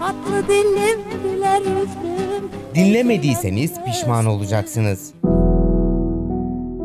Tatlı güler yüzlüm Dinlemediyseniz pişman olacaksınız.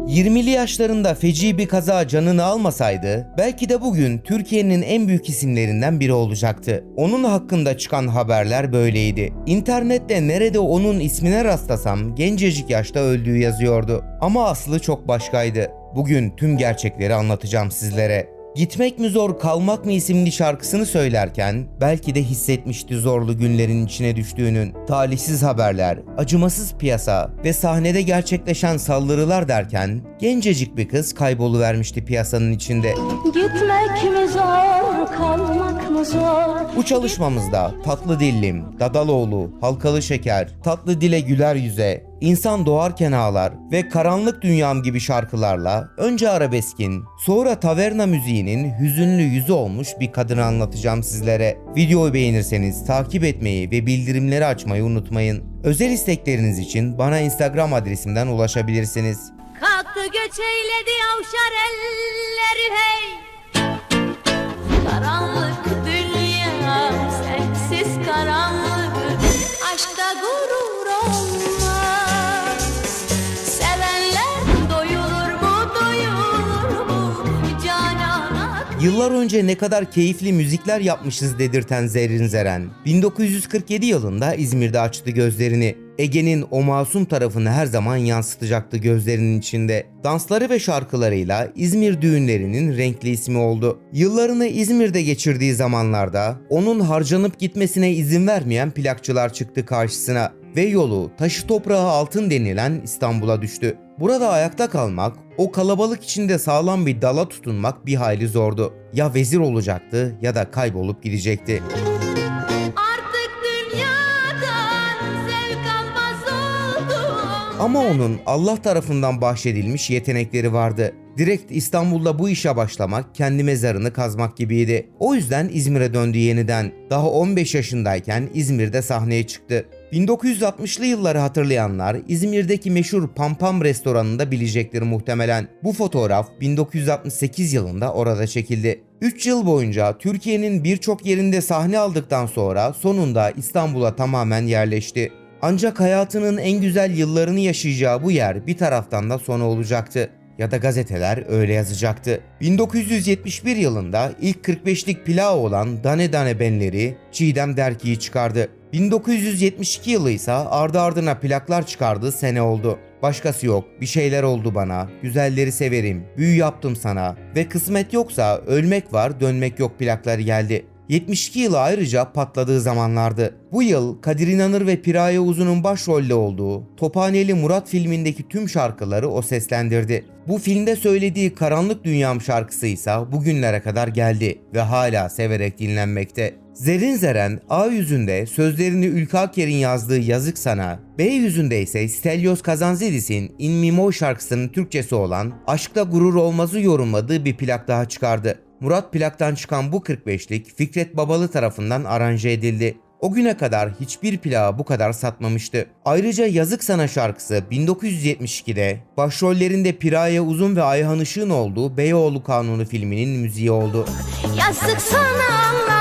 20'li yaşlarında feci bir kaza canını almasaydı belki de bugün Türkiye'nin en büyük isimlerinden biri olacaktı. Onun hakkında çıkan haberler böyleydi. İnternette nerede onun ismine rastlasam gencecik yaşta öldüğü yazıyordu. Ama aslı çok başkaydı. Bugün tüm gerçekleri anlatacağım sizlere. Gitmek mi zor kalmak mı isimli şarkısını söylerken belki de hissetmişti zorlu günlerin içine düştüğünün. Talihsiz haberler, acımasız piyasa ve sahnede gerçekleşen saldırılar derken gencecik bir kız kayboluvermişti piyasanın içinde. Gitmek mi zor kalmak mı zor Bu çalışmamızda Tatlı Dillim, Dadaloğlu, Halkalı Şeker, Tatlı Dile Güler Yüze, İnsan Doğarken Ağlar ve Karanlık Dünyam gibi şarkılarla önce arabeskin, sonra taverna müziğinin hüzünlü yüzü olmuş bir kadını anlatacağım sizlere. Videoyu beğenirseniz takip etmeyi ve bildirimleri açmayı unutmayın. Özel istekleriniz için bana Instagram adresimden ulaşabilirsiniz. Kalktı göç eyledi avşar elleri hey Karanlık dünya sensiz karanlık Aşkta Yıllar önce ne kadar keyifli müzikler yapmışız dedirten Zerrin Zeren, 1947 yılında İzmir'de açtı gözlerini. Ege'nin o masum tarafını her zaman yansıtacaktı gözlerinin içinde. Dansları ve şarkılarıyla İzmir düğünlerinin renkli ismi oldu. Yıllarını İzmir'de geçirdiği zamanlarda onun harcanıp gitmesine izin vermeyen plakçılar çıktı karşısına ve yolu taşı toprağı altın denilen İstanbul'a düştü. Burada ayakta kalmak, o kalabalık içinde sağlam bir dala tutunmak bir hayli zordu. Ya vezir olacaktı ya da kaybolup gidecekti. Artık dünyadan zevk almaz oldum Ama onun Allah tarafından bahşedilmiş yetenekleri vardı. Direkt İstanbul'da bu işe başlamak kendi mezarını kazmak gibiydi. O yüzden İzmir'e döndü yeniden. Daha 15 yaşındayken İzmir'de sahneye çıktı. 1960'lı yılları hatırlayanlar İzmir'deki meşhur Pampam restoranında bilecektir muhtemelen. Bu fotoğraf 1968 yılında orada çekildi. 3 yıl boyunca Türkiye'nin birçok yerinde sahne aldıktan sonra sonunda İstanbul'a tamamen yerleşti. Ancak hayatının en güzel yıllarını yaşayacağı bu yer bir taraftan da sonu olacaktı. Ya da gazeteler öyle yazacaktı. 1971 yılında ilk 45'lik plağı olan Dane Dane Benleri Çiğdem Derki'yi çıkardı. 1972 yılı ise ardı ardına plaklar çıkardığı sene oldu. Başkası yok, bir şeyler oldu bana, güzelleri severim, büyü yaptım sana ve kısmet yoksa ölmek var dönmek yok plakları geldi. 72 yılı ayrıca patladığı zamanlardı. Bu yıl Kadir İnanır ve Piraye Uzun'un başrolde olduğu Tophaneli Murat filmindeki tüm şarkıları o seslendirdi. Bu filmde söylediği Karanlık Dünyam şarkısı ise bugünlere kadar geldi ve hala severek dinlenmekte. Zerin Zeren A yüzünde sözlerini Ülke Aker'in yazdığı Yazık Sana, B yüzünde ise Stelios Kazantzidis'in In Mimo şarkısının Türkçesi olan Aşkta Gurur Olmaz'ı yorumladığı bir plak daha çıkardı. Murat plaktan çıkan bu 45'lik Fikret Babalı tarafından aranje edildi. O güne kadar hiçbir plağı bu kadar satmamıştı. Ayrıca Yazık Sana şarkısı 1972'de başrollerinde Piraye Uzun ve Ayhan Işık'ın olduğu Beyoğlu Kanunu filminin müziği oldu. Yazık sana sevgimi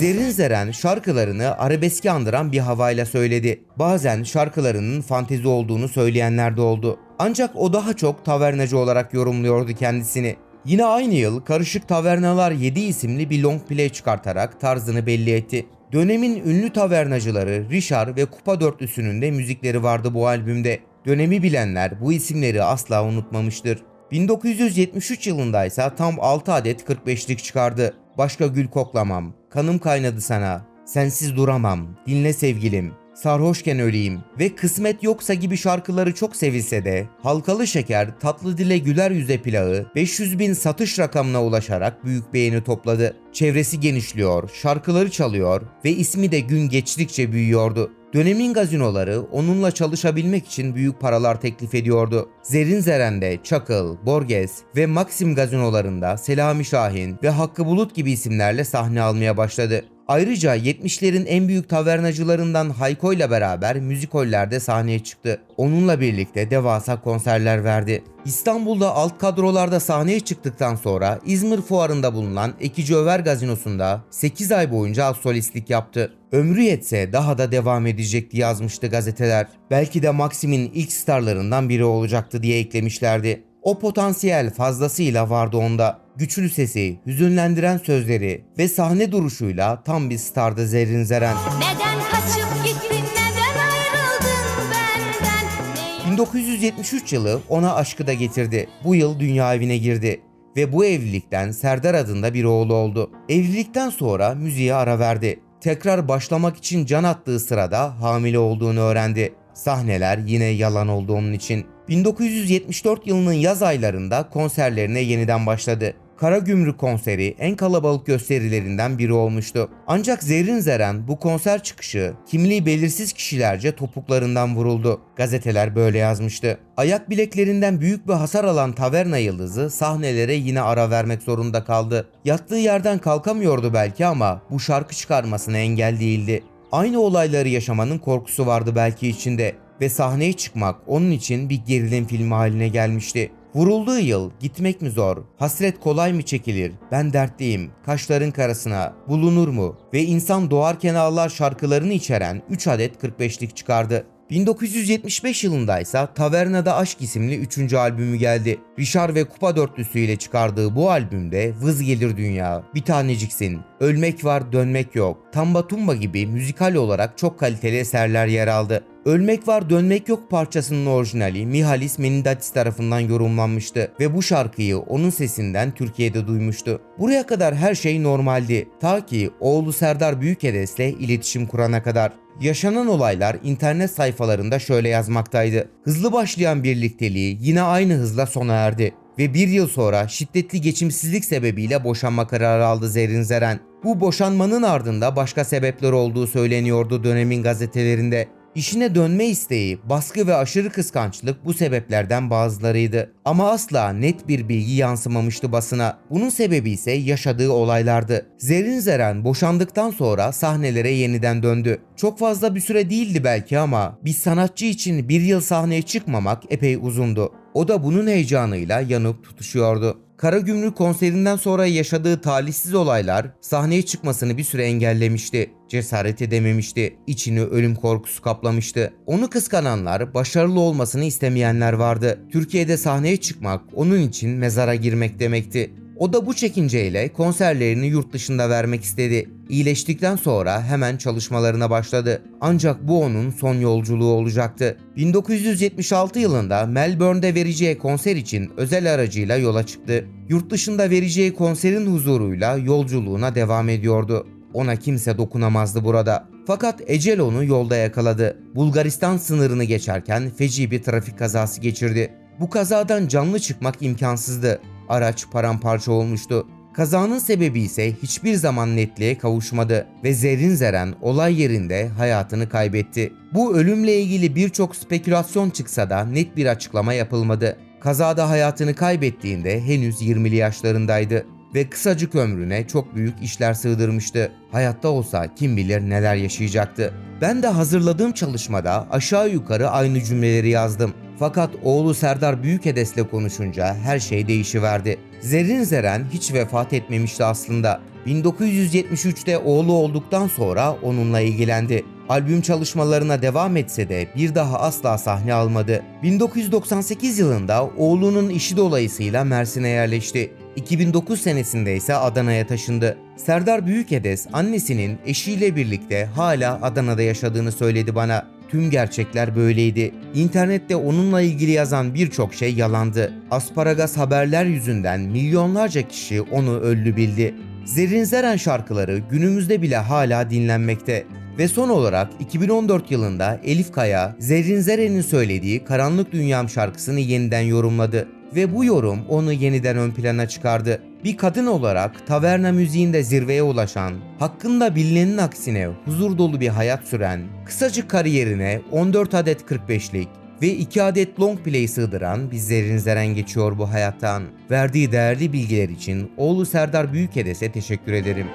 Zerrin Zeren şarkılarını arabeski andıran bir havayla söyledi. Bazen şarkılarının fantezi olduğunu söyleyenler de oldu. Ancak o daha çok tavernacı olarak yorumluyordu kendisini. Yine aynı yıl Karışık Tavernalar 7 isimli bir long play çıkartarak tarzını belli etti. Dönemin ünlü tavernacıları Richard ve Kupa Dörtlüsü'nün de müzikleri vardı bu albümde. Dönemi bilenler bu isimleri asla unutmamıştır. 1973 yılında ise tam 6 adet 45'lik çıkardı. Başka gül koklamam, kanım kaynadı sana, sensiz duramam, dinle sevgilim, sarhoşken öleyim ve kısmet yoksa gibi şarkıları çok sevilse de Halkalı Şeker Tatlı Dile Güler Yüze plağı 500 bin satış rakamına ulaşarak büyük beğeni topladı. Çevresi genişliyor, şarkıları çalıyor ve ismi de gün geçtikçe büyüyordu. Dönemin gazinoları onunla çalışabilmek için büyük paralar teklif ediyordu. Zerin Zeren'de Çakıl, Borges ve Maxim gazinolarında Selami Şahin ve Hakkı Bulut gibi isimlerle sahne almaya başladı. Ayrıca 70'lerin en büyük tavernacılarından Hayko ile beraber müzikollerde sahneye çıktı. Onunla birlikte devasa konserler verdi. İstanbul'da alt kadrolarda sahneye çıktıktan sonra İzmir Fuarı'nda bulunan Ekici Över Gazinosu'nda 8 ay boyunca alt solistlik yaptı. Ömrü yetse daha da devam edecekti yazmıştı gazeteler. Belki de Maxim'in ilk starlarından biri olacaktı diye eklemişlerdi. O potansiyel fazlasıyla vardı onda. Güçlü sesi, hüzünlendiren sözleri ve sahne duruşuyla tam bir stardı Zerrin Zeren. Neden kaçıp gittin neden ayrıldın benden Neyi 1973 yılı ona aşkı da getirdi. Bu yıl dünya evine girdi ve bu evlilikten Serdar adında bir oğlu oldu. Evlilikten sonra müziğe ara verdi. Tekrar başlamak için can attığı sırada hamile olduğunu öğrendi. Sahneler yine yalan oldu onun için. 1974 yılının yaz aylarında konserlerine yeniden başladı. Karagümrük konseri en kalabalık gösterilerinden biri olmuştu. Ancak Zerrin Zeren bu konser çıkışı kimliği belirsiz kişilerce topuklarından vuruldu. Gazeteler böyle yazmıştı. Ayak bileklerinden büyük bir hasar alan taverna yıldızı sahnelere yine ara vermek zorunda kaldı. Yattığı yerden kalkamıyordu belki ama bu şarkı çıkarmasına engel değildi. Aynı olayları yaşamanın korkusu vardı belki içinde ve sahneye çıkmak onun için bir gerilim filmi haline gelmişti. Vurulduğu yıl gitmek mi zor, hasret kolay mı çekilir, ben dertliyim, kaşların karasına, bulunur mu? Ve insan doğarken ağlar şarkılarını içeren 3 adet 45'lik çıkardı. 1975 yılında ise Taverna'da Aşk isimli 3. albümü geldi. Richard ve Kupa dörtlüsü ile çıkardığı bu albümde Vız Gelir Dünya, Bir Taneciksin, Ölmek Var Dönmek Yok, Tamba Tumba gibi müzikal olarak çok kaliteli eserler yer aldı. Ölmek Var Dönmek Yok parçasının orijinali Mihalis Menindadis tarafından yorumlanmıştı ve bu şarkıyı onun sesinden Türkiye'de duymuştu. Buraya kadar her şey normaldi. Ta ki oğlu Serdar Büyükedes'le iletişim kurana kadar. Yaşanan olaylar internet sayfalarında şöyle yazmaktaydı. Hızlı başlayan birlikteliği yine aynı hızla sona erdi ve bir yıl sonra şiddetli geçimsizlik sebebiyle boşanma kararı aldı Zerrin Zeren. Bu boşanmanın ardında başka sebepler olduğu söyleniyordu dönemin gazetelerinde. İşine dönme isteği, baskı ve aşırı kıskançlık bu sebeplerden bazılarıydı. Ama asla net bir bilgi yansımamıştı basına. Bunun sebebi ise yaşadığı olaylardı. Zerrin Zeren boşandıktan sonra sahnelere yeniden döndü. Çok fazla bir süre değildi belki ama bir sanatçı için bir yıl sahneye çıkmamak epey uzundu. O da bunun heyecanıyla yanıp tutuşuyordu. Karagümrük konserinden sonra yaşadığı talihsiz olaylar sahneye çıkmasını bir süre engellemişti. Cesaret edememişti. İçini ölüm korkusu kaplamıştı. Onu kıskananlar, başarılı olmasını istemeyenler vardı. Türkiye'de sahneye çıkmak onun için mezara girmek demekti. O da bu çekinceyle konserlerini yurt dışında vermek istedi. İyileştikten sonra hemen çalışmalarına başladı. Ancak bu onun son yolculuğu olacaktı. 1976 yılında Melbourne'de vereceği konser için özel aracıyla yola çıktı. Yurt dışında vereceği konserin huzuruyla yolculuğuna devam ediyordu. Ona kimse dokunamazdı burada. Fakat ecel onu yolda yakaladı. Bulgaristan sınırını geçerken feci bir trafik kazası geçirdi. Bu kazadan canlı çıkmak imkansızdı. Araç paramparça olmuştu. Kazanın sebebi ise hiçbir zaman netliğe kavuşmadı ve Zerrin Zeren olay yerinde hayatını kaybetti. Bu ölümle ilgili birçok spekülasyon çıksa da net bir açıklama yapılmadı. Kazada hayatını kaybettiğinde henüz 20'li yaşlarındaydı ve kısacık ömrüne çok büyük işler sığdırmıştı. Hayatta olsa kim bilir neler yaşayacaktı. Ben de hazırladığım çalışmada aşağı yukarı aynı cümleleri yazdım. Fakat oğlu Serdar Büyükedes'le konuşunca her şey değişiverdi. Zerrin Zeren hiç vefat etmemişti aslında. 1973'te oğlu olduktan sonra onunla ilgilendi. Albüm çalışmalarına devam etse de bir daha asla sahne almadı. 1998 yılında oğlunun işi dolayısıyla Mersin'e yerleşti. 2009 senesinde ise Adana'ya taşındı. Serdar Büyükedes annesinin eşiyle birlikte hala Adana'da yaşadığını söyledi bana. Tüm gerçekler böyleydi. İnternette onunla ilgili yazan birçok şey yalandı. Asparagas haberler yüzünden milyonlarca kişi onu öldü bildi. Zerrin Zeren şarkıları günümüzde bile hala dinlenmekte. Ve son olarak 2014 yılında Elif Kaya, Zerrin Zeren'in söylediği Karanlık Dünyam şarkısını yeniden yorumladı. Ve bu yorum onu yeniden ön plana çıkardı. Bir kadın olarak taverna müziğinde zirveye ulaşan, hakkında bilinenin aksine huzur dolu bir hayat süren, kısacık kariyerine 14 adet 45'lik ve 2 adet long play sığdıran Zeren geçiyor bu hayattan. Verdiği değerli bilgiler için oğlu Serdar Büyükedes'e teşekkür ederim.